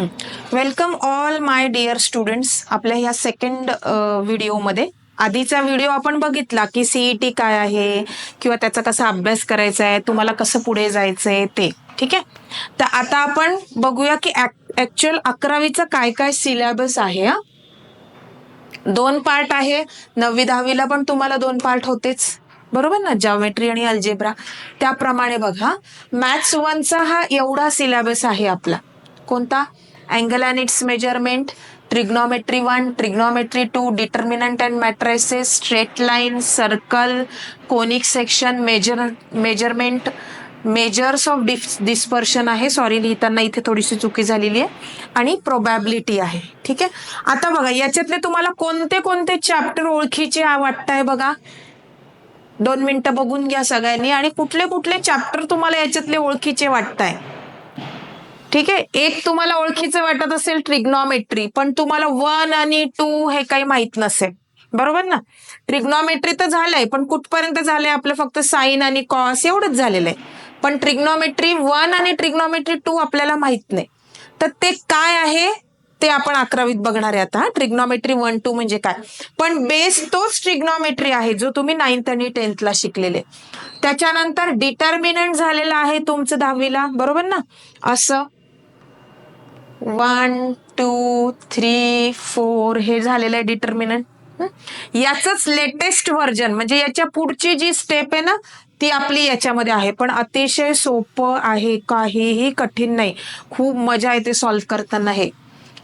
Welcome all my dear students आपल्या ह्या second व्हिडिओमध्ये आधीचा व्हिडिओ आपण बघितला की सीईटी काय आहे किंवा त्याचा कसा अभ्यास करायचा आहे तुम्हाला कसं पुढे जायचंय ते. ठीक आहे? तर आता आपण बघूया की ऍक्च्युअल अकरावीचा काय काय सिलेबस आहे हा. दोन पार्ट आहे. नववी दहावीला पण तुम्हाला दोन पार्ट होतेच. बरोबर ना? जॉमेट्री आणि अल्जेब्रा त्याप्रमाणे बघा. मॅथ्स वनचा हा एवढा सिलेबस आहे आपला. कोणता? Angle and its measurement trigonometry one trigonometry two determinant and matrices straight line circle conic section measure measurement measures of dis dispersion आहे. सॉरी लिहिताना इथे थोडीशी चुकी झालेली आहे. आणि प्रोबॅबिलिटी आहे. ठीक आहे? आता बघा याच्यातले तुम्हाला कोणते कोणते चॅप्टर ओळखीचे वाटताय बघा? दोन मिनटं बघून घ्या सगळ्यांनी. आणि कुठले कुठले चॅप्टर तुम्हाला याच्यातले ओळखीचे वाटताय? ठीक आहे? एक तुम्हाला ओळखीचं वाटत असेल ट्रिग्नॉमेट्री पण तुम्हाला वन आणि टू हे काही माहीत नसेल. बरोबर ना? ट्रिग्नॉमेट्री तर झालंय पण कुठपर्यंत झालंय? आपलं फक्त साईन आणि कॉस एवढंच झालेलं आहे. पण ट्रिग्नॉमेट्री वन आणि ट्रिग्नॉमेट्री टू आपल्याला माहीत नाही. तर ते काय आहे? ते आपण अकरावीत बघणार आहे आता ट्रिग्नॉमेट्री वन टू म्हणजे काय? पण बेस तोच ट्रिग्नॉमेट्री आहे जो तुम्ही नाईन्थ आणि टेन्थला शिकलेले त्याच्यानंतर डिटर्मिनंट झालेला आहे तुमचं दहावीला. बरोबर ना? असं. वन टू थ्री फोर हे झालेलं आहे डिटर्मिनंट याच लेटेस्ट व्हर्जन म्हणजे याच्या पुढची जी स्टेप आहे ना ती आपली याच्यामध्ये आहे. पण अतिशय सोपं आहे काहीही कठीण नाही. खूप मजा येते सॉल्व्ह करताना हे.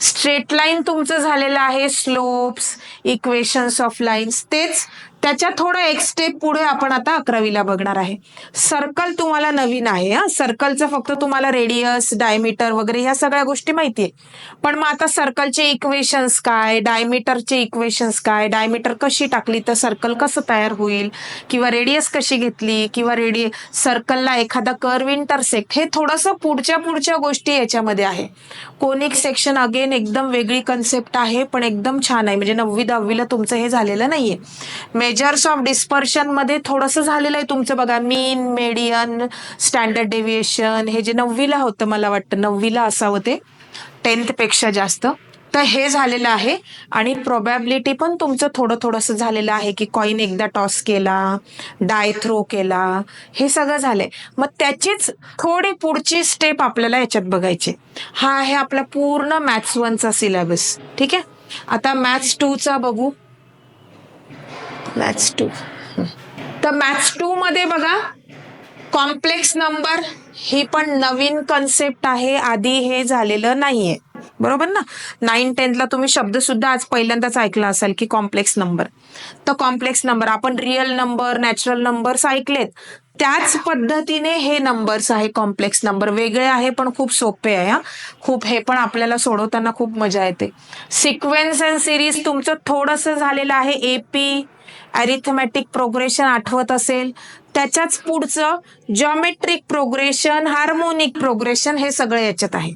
स्ट्रेट लाईन तुमचं झालेलं आहे स्लोप्स इक्वेशन्स ऑफ लाईन्स तेच त्याच्या थोडं एक स्टेप पुढे आपण आता अकरावीला बघणार आहे. सर्कल तुम्हाला नवीन आहे हा. सर्कलचं फक्त तुम्हाला रेडियस डायमीटर वगैरे ह्या सगळ्या गोष्टी माहिती आहे. पण मग आता सर्कलचे इक्वेशन्स काय डायमीटरचे इक्वेशन्स काय डायमीटर कशी टाकली तर सर्कल कसं तयार होईल किंवा रेडियस कशी घेतली किंवा रेडिय सर्कलला एखादा कर्व इंटरसेक्ट हे थोडंसं पुढच्या पुढच्या गोष्टी याच्यामध्ये आहे. कोनिक सेक्शन अगेन एकदम वेगळी कन्सेप्ट आहे पण एकदम छान आहे. म्हणजे नववी दहावीला तुमचं हे झालेलं नाहीये. मेजर्स ऑफ डिस्पर्शनमध्ये थोडंसं झालेलं आहे तुमचं बघा. मीन मेडियन स्टँडर्ड डेव्हिएशन हे जे नववीला होतं मला वाटतं नववीला असावं ते. टेन्थपेक्षा जास्त. तर हे झालेलं आहे. आणि प्रोबॅबिलिटी पण तुमचं थोडं थोडंसं झालेलं आहे की कॉईन एकदा टॉस केला डाय थ्रो केला हे सगळं झालंय. मग त्याचीच थोडी पुढची स्टेप आपल्याला याच्यात बघायची. हा आहे आपला पूर्ण मॅथ्स वनचा सिलेबस ठीक आहे? आता मॅथ्स टूचा बघू. Maths two. तर मॅथ्स टू मध्ये बघा कॉम्प्लेक्स नंबर ही पण नवीन कन्सेप्ट आहे आधी हे झालेलं नाहीये. बरोबर ना? नाईन टेन्थला तुम्ही शब्द सुद्धा आज पहिल्यांदाच ऐकला असाल की कॉम्प्लेक्स नंबर. तर कॉम्प्लेक्स नंबर आपण रिअल नंबर नॅचरल नंबर्स ऐकलेत. त्याच पद्धतीने हे नंबर्स आहे कॉम्प्लेक्स नंबर. वेगळे आहे पण खूप सोपे आहे हा. खूप हे पण आपल्याला सोडवताना खूप मजा येते. सिक्वेन्स अँड सिरीज तुमचं थोडंसं झालेलं आहे एपी अरिथमॅटिक प्रोग्रेशन आठवत असेल त्याच्याच पुढचं जॉमेट्रिक प्रोग्रेशन हार्मोनिक प्रोग्रेशन हे सगळं याच्यात आहे.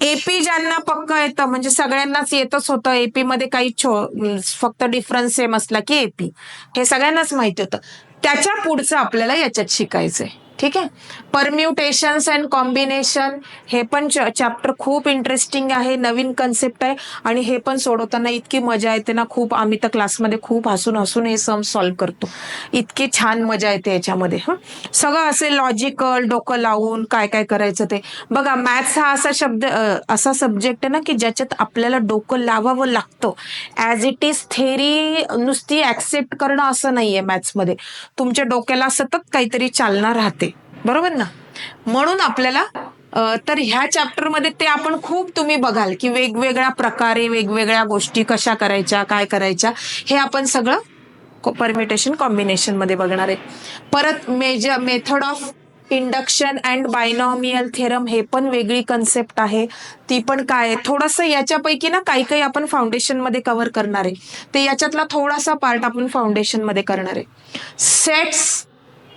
एपी ज्यांना पक्क येतं म्हणजे सगळ्यांनाच येतच होतं. एपी मध्ये काही छो फक्त डिफरन्स सेम असला की एपी हे सगळ्यांनाच माहिती होतं. त्याच्या पुढचं आपल्याला याच्यात शिकायचंय. ठीक आहे? परम्युटेशन्स अँड कॉम्बिनेशन हे पण चॅप्टर खूप इंटरेस्टिंग आहे नवीन कन्सेप्ट आहे आणि हे पण सोडवताना इतकी मजा येते ना खूप आम्ही तर क्लासमध्ये खूप हसून हसून हे सम सॉल्व्ह करतो. इतकी छान मजा येते याच्यामध्ये हं? सगळं असे लॉजिकल डोकं लावून काय काय करायचं ते. बघा मॅथ्स हा असा शब्द असा सब्जेक्ट आहे ना की ज्याच्यात आपल्याला डोकं लावावं लागतं. ॲज इट इज थेरी नुसती ऍक्सेप्ट करणं असं नाहीये मॅथ्समध्ये तुमच्या डोक्याला सतत काहीतरी चालना राहते. बरोबर ना? म्हणून आपल्याला तर ह्या चॅप्टरमध्ये ते आपण खूप तुम्ही बघाल की वेगवेगळ्या प्रकारे वेगवेगळ्या गोष्टी कशा करायच्या काय करायच्या हे आपण सगळं परमिटेशन कॉम्बिनेशनमध्ये बघणार आहे. परत major method of induction and binomial theorem हे पण वेगळी कन्सेप्ट आहे. ती पण काय थोडंसं याच्यापैकी ना काही काही आपण फाउंडेशनमध्ये कव्हर करणार आहे. ते याच्यातला थोडासा पार्ट आपण फाउंडेशनमध्ये करणार आहे. सेट्स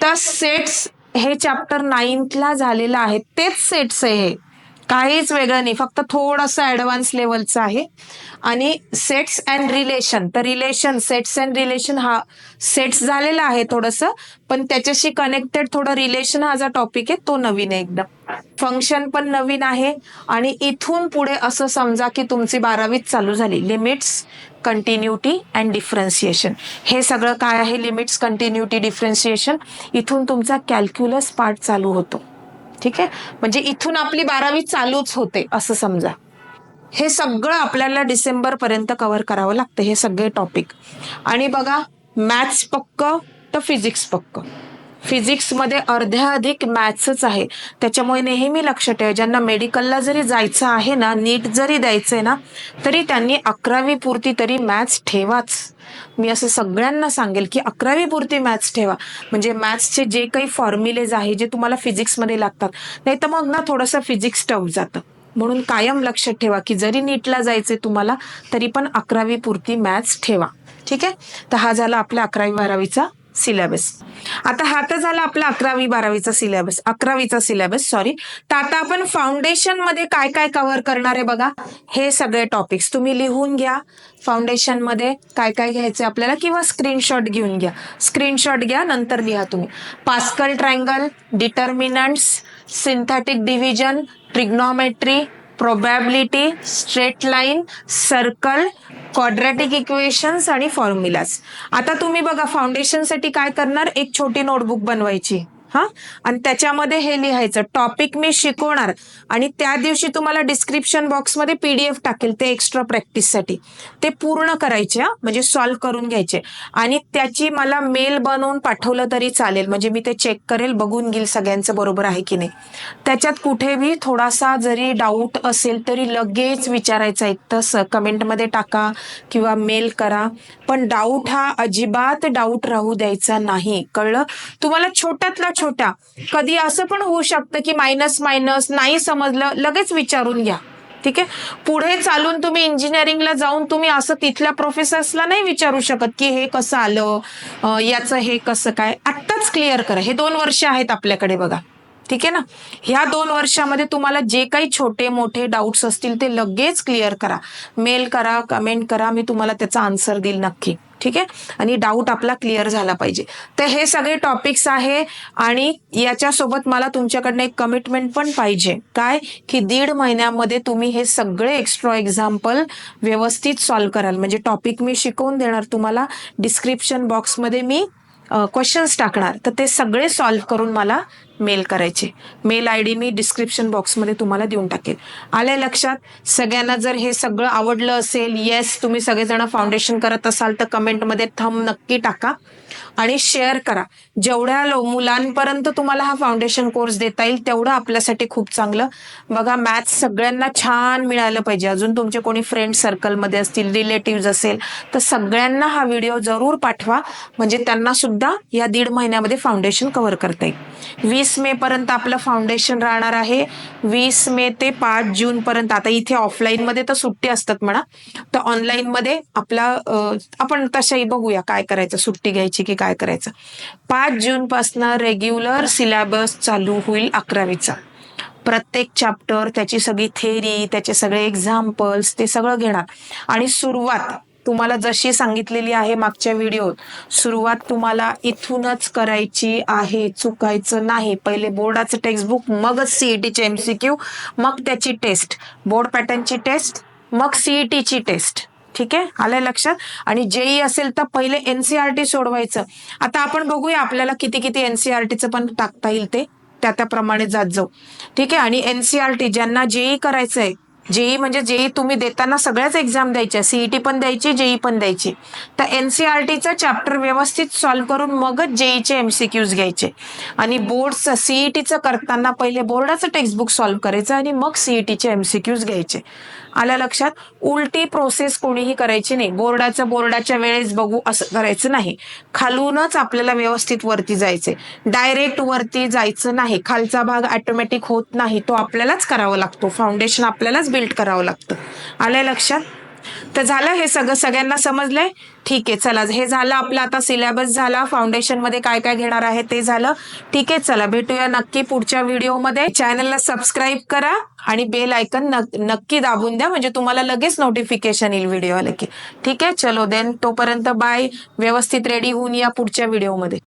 तर सेट्स हे चॅप्टर नाईन्थला झालेलं आहे. तेच सेट्स आहे हे. काहीच वेगळं नाही. फक्त थोडंसं ऍडव्हान्स लेवलचं आहे. आणि सेट्स अँड रिलेशन तर रिलेशन सेट्स अँड रिलेशन हा सेट्स झालेला आहे थोडंसं. पण त्याच्याशी कनेक्टेड थोडं रिलेशन हा जो टॉपिक आहे तो नवीन आहे एकदम. फंक्शन पण नवीन आहे. आणि इथून पुढे असं समजा की तुमची बारावीच चालू झाली. लिमिट्स कंटिन्युटी अँड डिफरन्सिएशन हे सगळं काय आहे? लिमिट्स कंटिन्युटी डिफरन्सिएशन इथून तुमचा कॅल्क्युलस पार्ट चालू होतो. ठीक आहे? म्हणजे इथून आपली बारावी चालूच होते असं समजा. हे सगळं आपल्याला डिसेंबर पर्यंत कव्हर करावं लागतं हे सगळे टॉपिक. आणि बघा मॅथ्स पक्क तर फिजिक्स पक्क. फिजिक्समध्ये अर्ध्या अधिक मॅथ्सच आहे. त्याच्यामुळे नेहमी लक्ष ठेवा. ज्यांना मेडिकलला जरी जायचं आहे ना नीट जरी द्यायचं आहे ना तरी त्यांनी अकरावी पुरती तरी मॅथ्स ठेवाच. मी असं सगळ्यांना सांगेल की अकरावी पुरती मॅथ्स ठेवा. म्हणजे मॅथ्सचे जे काही फॉर्म्युलेज आहे जे तुम्हाला फिजिक्समध्ये लागतात नाही तर मग ना थोडंसं फिजिक्स टफ जातं. म्हणून कायम लक्षात ठेवा की जरी नीटला जायचे तुम्हाला तरी पण अकरावी पुरती मॅथ्स ठेवा. ठीक आहे? तर हा झाला आपला अकरावी बारावीचा सिलेबस आता हा तर झाला आपला अकरावी बारावीचा सिलेबस अकरावीचा सिलेबस सॉरी तर आता आपण फाउंडेशनमध्ये काय काय कव्हर करणार आहे बघा. हे सगळे टॉपिक्स तुम्ही लिहून घ्या. फाउंडेशनमध्ये काय काय घ्यायचे आपल्याला किंवा स्क्रीनशॉट घेऊन घ्या. स्क्रीनशॉट घ्या नंतर लिहा तुम्ही. Pascal triangle determinants synthetic division trigonometry probability straight line circle quadratic equations आणि फॉर्म्युलाज आता तुम्ही बघा फाउंडेशनसाठी काय करणार? एक छोटी नोटबुक बनवायची. हा? आणि त्याच्यामध्ये हे लिहायचं टॉपिक मी शिकवणार. आणि त्या दिवशी तुम्हाला डिस्क्रिप्शन बॉक्समध्ये पीडीएफ टाकेल ते एक्स्ट्रा प्रॅक्टिससाठी ते पूर्ण करायचे म्हणजे सॉल्व्ह करून घ्यायचे. आणि त्याची मला मेल बनवून पाठवलं तरी चालेल. म्हणजे मी ते चेक करेल बघून घेईल सगळ्यांचं बरोबर आहे की नाही. त्याच्यात कुठेही थोडासा जरी डाऊट असेल तरी लगेच विचारायचा एक तर कमेंटमध्ये टाका किंवा मेल करा. पण डाऊट हा अजिबात डाऊट राहू द्यायचा नाही. कळलं? तुम्हाला छोट्यातला छोट्या. कधी असं पण होऊ शकतं की मायनस मायनस नाही समजलं लगेच विचारून घ्या. ठीक आहे? पुढे चालून तुम्ही इंजिनिअरिंगला जाऊन तुम्ही असं तिथल्या प्रोफेसर्सला नाही विचारू शकत की हे कसं आलं याचं हे कसं काय. आत्ताच क्लिअर करा. हे दोन वर्ष आहेत आपल्याकडे बघा. ठीक आहे ना? ह्या दोन वर्षामध्ये तुम्हाला जे काही छोटे मोठे डाऊट्स असतील ते लगेच क्लिअर करा. मेल करा कमेंट करा मी तुम्हाला त्याचा आन्सर देईल नक्की. ठीक आहे? आणि डाऊट आपला क्लिअर झाला पाहिजे. तर हे सगळे टॉपिक्स आहे आणि याच्यासोबत मला तुमच्याकडनं एक कमिटमेंट पण पाहिजे. काय? की दीड महिन्यामध्ये तुम्ही हे सगळे एक्स्ट्रा एक्झाम्पल व्यवस्थित सॉल्व्ह कराल. म्हणजे टॉपिक मी शिकवून देणार तुम्हाला. डिस्क्रिप्शन बॉक्समध्ये मी क्वेश्चन्स टाकणार. तर ते सगळे सॉल्व्ह करून मला मेल करायचे. मेल आय डी मी डिस्क्रिप्शन बॉक्समध्ये तुम्हाला देऊन टाकेल. आलंय लक्षात सगळ्यांना जर हे सगळं आवडलं असेल येस तुम्ही सगळेजण फाउंडेशन करत असाल तर कमेंटमध्ये थंब नक्की टाका आणि शेअर करा. जेवढ्या लो मुलांपर्यंत तुम्हाला हा फाउंडेशन कोर्स देता येईल तेवढं आपल्यासाठी खूप चांगलं. बघा मॅथ्स सगळ्यांना छान मिळालं पाहिजे. अजून तुमचे कोणी फ्रेंड सर्कलमध्ये असतील रिलेटिव्ह असेल तर सगळ्यांना हा व्हिडिओ जरूर पाठवा. म्हणजे त्यांना सुद्धा या दीड महिन्यामध्ये फाउंडेशन कव्हर करता येईल. वीस मे पर्यंत आपलं फाउंडेशन राहणार आहे. वीस मे ते पाच जून पर्यंत. आता इथे ऑफलाईन मध्ये तर सुट्टी असतात म्हणा. तर ऑनलाईन मध्ये आपला आपण तशाही बघूया काय करायचं सुट्टी घ्यायची की काय करायचं. पाच जून पासन रेग्युलर सिलेबस चालू होईल अकरावीचा. प्रत्येक चॅप्टर त्याची सगळी थेरी त्याचे सगळे एक्झाम्पल्स ते सगळं घेणार. आणि सुरुवात तुम्हाला जशी सांगितलेली आहे मागच्या व्हिडिओत सुरुवात तुम्हाला इथूनच करायची आहे चुकायचं नाही. पहिले बोर्डाचं टेक्स्टबुक मगच सीईटीचे एमसीक्यू मग त्याची टेस्ट बोर्ड पॅटर्नची टेस्ट मग सीईटीची टेस्ट ठीक आहे? आलंय लक्षात? आणि जेई असेल तर पहिले एनसीआरटी सोडवायचं. आता आपण बघूया आपल्याला किती किती एनसीआरटीचं पण टाकता येईल ते. त्या त्याप्रमाणे जात जाऊ. ठीक आहे? आणि एनसीआरटी ज्यांना जेई आहे जेई म्हणजे जेई तुम्ही देताना सगळ्याच एक्झाम द्यायच्या सीईटी पण द्यायची जेई पण द्यायची. तर एनसीआरटीचा चॅप्टर व्यवस्थित सॉल्व्ह करून मगच जेईचे एमसीक्यूज घ्यायचे. आणि बोर्डचं सीईटीचं करताना पहिले बोर्डाचं टेक्स्टबुक सॉल्व्ह करायचं आणि मग सीईटीचे एमसीक्यूज घ्यायचे. आल्या लक्षात उलटी प्रोसेस कोणीही करायची नाही. बोर्डाचं बोर्डाच्या वेळेस बघू असं करायचं नाही. खालूनच आपल्याला व्यवस्थित वरती जायचंय. डायरेक्ट वरती जायचं नाही. खालचा भाग ऑटोमॅटिक होत नाही. तो आपल्यालाच करावा लागतो. फाउंडेशन आपल्यालाच बिल्ड करावं लागतं. आल्या लक्षात? तर झालं हे सगळं सगळ्यांना समजलंय? ठीक आहे चला. हे झालं आपलं आता सिलेबस झाला. फाउंडेशनमध्ये काय काय घेणार आहे ते झालं. ठीक आहे चला. भेटूया नक्की पुढच्या व्हिडिओमध्ये चॅनलला सबस्क्राईब करा आणि बेल आयकन नक्की दाबून द्या. म्हणजे तुम्हाला लगेच नोटिफिकेशन येईल व्हिडिओ आले की. ठीक? आहे चलो देन तोपर्यंत बाय व्यवस्थित रेडी होऊन या पुढच्या व्हिडिओमध्ये